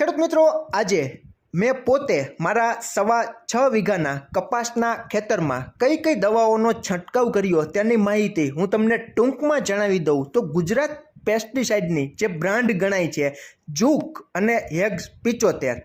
ખેડૂત મિત્રો, આજે મેં પોતે મારા સવા છ વીઘાના કપાસના ખેતરમાં કઈ કઈ દવાઓનો છંટકાવ કર્યો તેની માહિતી હું તમને ટૂંકમાં જણાવી દઉં. તો ગુજરાત પેસ્ટિસાઇડની જે બ્રાન્ડ ગણાય છે, જૂક અને હેગ્સ પિચોતેર.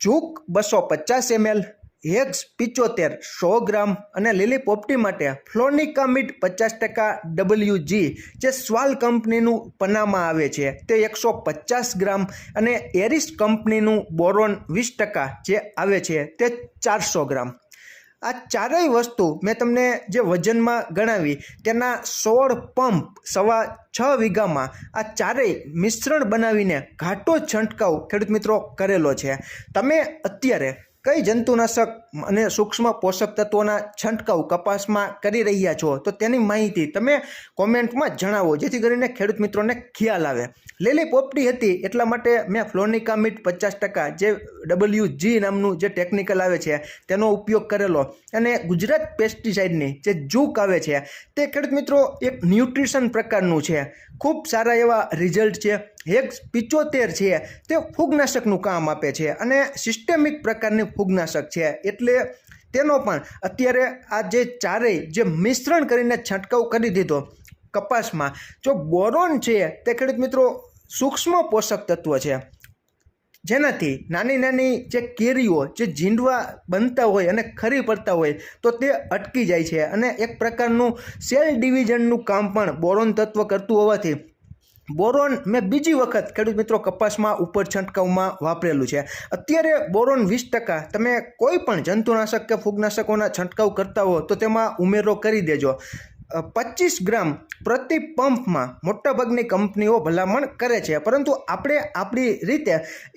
જૂક બસો પચાસ એમએલ હેગ્સ પિચોતેર, સો ગ્રામ અને લીલી પોપટી માટે ફ્લોનિકામિડ પચાસ ટકા ડબલ્યુ જી જે સ્વાલ કંપનીનું પનામાં આવે છે. તે એકસો પચાસ ગ્રામ અને એરિસ કંપનીનું બોરોન વીસ ટકા જે આવે છે તે ચારસો ગ્રામ. આ ચારેય વસ્તુ મેં તમને જે વજનમાં ગણાવી તેના સોળ પંપ સવા છ વીઘામાં આ ચારેય મિશ્રણ બનાવીને ઘાટો છંટકાવ ખેડૂત મિત્રો કરેલો છે. તમે અત્યારે કઈ જંતુનાશક અને સૂક્ષ્મ પોષક તત્વોના છંટકાવ કપાસમાં કરી રહ્યા છો? તો તેની માહિતી તમે કોમેન્ટમાં જણાવો, જેથી કરીને ખેડૂત મિત્રોને ખ્યાલ આવે. લીલી પોપટી હતી, એટલા માટે મેં ફ્લોનિકામિટ પચાસ ટકા, જે ડબલ્યુ જી નામનું જે ટેકનિકલ આવે છે, તેનો ઉપયોગ કરેલો. અને ગુજરાત પેસ્ટિસાઇડની જે જૂક આવે છે, તે ખેડૂત મિત્રો એક ન્યુટ્રિશન પ્રકારનું છે. ખૂબ સારા એવા રિઝલ્ટ છે. હેગ્સ પિચોતેર છે, તે ફૂગનાશકનું કામ આપે છે અને સિસ્ટેમિક પ્રકારની ફૂગનાશક છે. એટલે તેનો પણ અત્યારે આ જે ચારેય જે મિશ્રણ કરીને છંટકાવ કરી દીધો કપાસમાં, જો બોરોન છે, તે ખેડૂત મિત્રો સૂક્ષ્મ પોષક તત્વ છે. જેનાથી નાની નાની જે કેરીઓ, જે ઝીંડવા બનતા હોય અને ખરી પડતા હોય, તો તે અટકી જાય છે અને એક પ્રકારનું સેલ ડિવિઝનનું કામ પણ બોરોન તત્વ કરતું હોવાથી બોરોન મેં બીજી વખત ખેડૂત મિત્રો કપાસમાં ઉપર છંટકાવમાં વાપરેલું છે. અત્યારે બોરોન વીસ ટકા. તમે કોઈ પણ જંતુનાશક કે ફૂગનાશકોના છંટકાવ કરતા હો તો તેમાં ઉમેરો કરી દેજો. પચીસ ગ્રામ પ્રતિ પંપમાં મોટાભાગની કંપનીઓ ભલામણ કરે છે. પરંતુ આપણે આપણી રીતે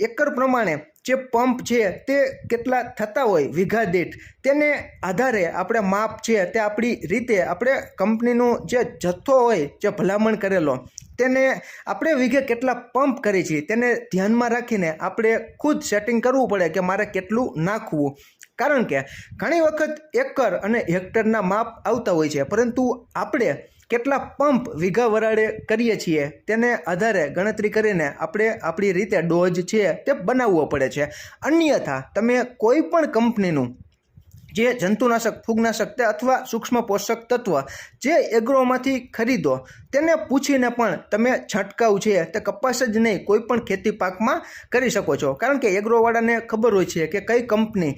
એકર પ્રમાણે જે પંપ છે તે કેટલા થતા હોય વીઘા દીઠ, તેને આધારે આપણે માપ છે તે આપણી રીતે આપણે કંપનીનું જે જથ્થો હોય, જે ભલામણ કરેલો તેને આપણે વીઘે કેટલા પંપ કરી છીએ તેને ધ્યાનમાં રાખીને આપણે ખુદ સેટિંગ કરવું પડે કે મારે કેટલું નાખવું. કારણ કે ઘણી વખત એકર અને હેક્ટરના માપ આવતા હોય છે, પરંતુ આપણે કેટલા પંપ વીઘા વરાળે કરીએ છીએ તેને આધારે ગણતરી કરીને આપણે આપણી રીતે ડોઝ છે તે બનાવવો પડે છે. અન્યથા, તમે કોઈ પણ કંપનીનું જે જંતુનાશક, ફૂગનાશક તે અથવા સૂક્ષ્મ પોષક તત્વ જે એગ્રોમાંથી ખરીદો તેને પૂછીને પણ તમે છંટકાવ છે તે કપાસ જ નહીં, કોઈ પણ ખેતી પાકમાં કરી શકો છો. કારણ કે એગ્રોવાળાને ખબર હોય છે કે કઈ કંપની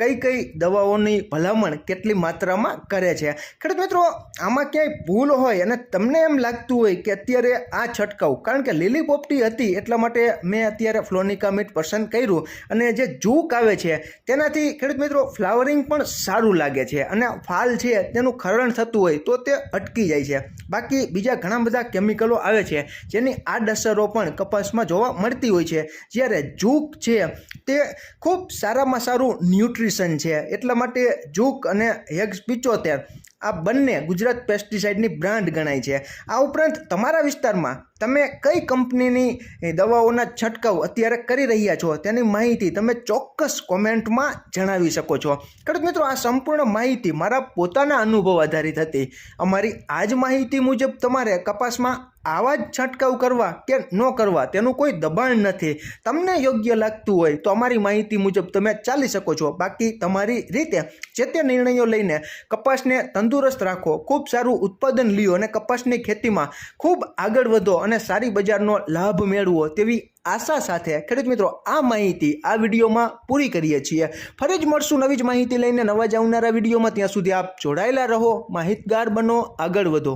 કઈ કઈ દવાઓની ભલામણ કેટલી માત્રામાં કરે છે. ખેડૂત મિત્રો, આમાં ક્યાંય ભૂલ હોય અને તમને એમ લાગતું હોય કે અત્યારે આ છંટકાવ, કારણ કે લીલી પોપટી હતી એટલા માટે મેં અત્યારે ફ્લોનિકામિટ પસંદ કર્યું અને જે જૂક આવે છે તેનાથી ખેડૂત મિત્રો, ફ્લાવરિંગ પણ સારું લાગે છે અને ફાલ છે તેનું ખરણ થતું હોય તો તે અટકી જાય છે. બાકી બીજા ઘણા બધા કેમિકલો આવે છે, જેની આડઅસરો પણ કપાસમાં જોવા મળતી હોય છે. જ્યારે જૂક છે, તે ખૂબ સારામાં સારું ન્યુટ્રિશન છે. એટલા માટે જૂક અને હેગ્સ પિચોતેર આ બંને ગુજરાત પેસ્ટિસાઇડની બ્રાન્ડ ગણાય છે. આ ઉપરાંત તમારા વિસ્તારમાં તમે કઈ કંપનીની દવાઓના છંટકાવ અત્યારે કરી રહ્યા છો તેની માહિતી તમે ચોક્કસ કોમેન્ટમાં જણાવી શકો છો. ખેડૂત મિત્રો, આ સંપૂર્ણ માહિતી મારા પોતાના અનુભવ આધારિત હતી. અમારી આ જ માહિતી મુજબ તમારે કપાસમાં આવા જ છંટકાવ કરવા કે ન કરવા તેનું કોઈ દબાણ નથી. તમને યોગ્ય લાગતું હોય તો અમારી માહિતી મુજબ તમે ચાલી શકો છો. બાકી તમારી રીતે જે તે નિર્ણયો લઈને કપાસને તંદુરસ્ત રાખો. ખૂબ સારું ઉત્પાદન લ્યો અને કપાસની ખેતીમાં ખૂબ આગળ વધો અને સારી બજારનો લાભ મેળવો તેવી આશા સાથે. ખેડૂત મિત્રો, આ માહિતી આ વિડીયોમાં પૂરી કરીએ છીએ. ફરી જ મળશું નવી જ માહિતી લઈને નવા જ આવનારા વિડીયોમાં. ત્યાં સુધી આપ જોડાયેલા રહો. માહિતગાર બનો, આગળ વધો.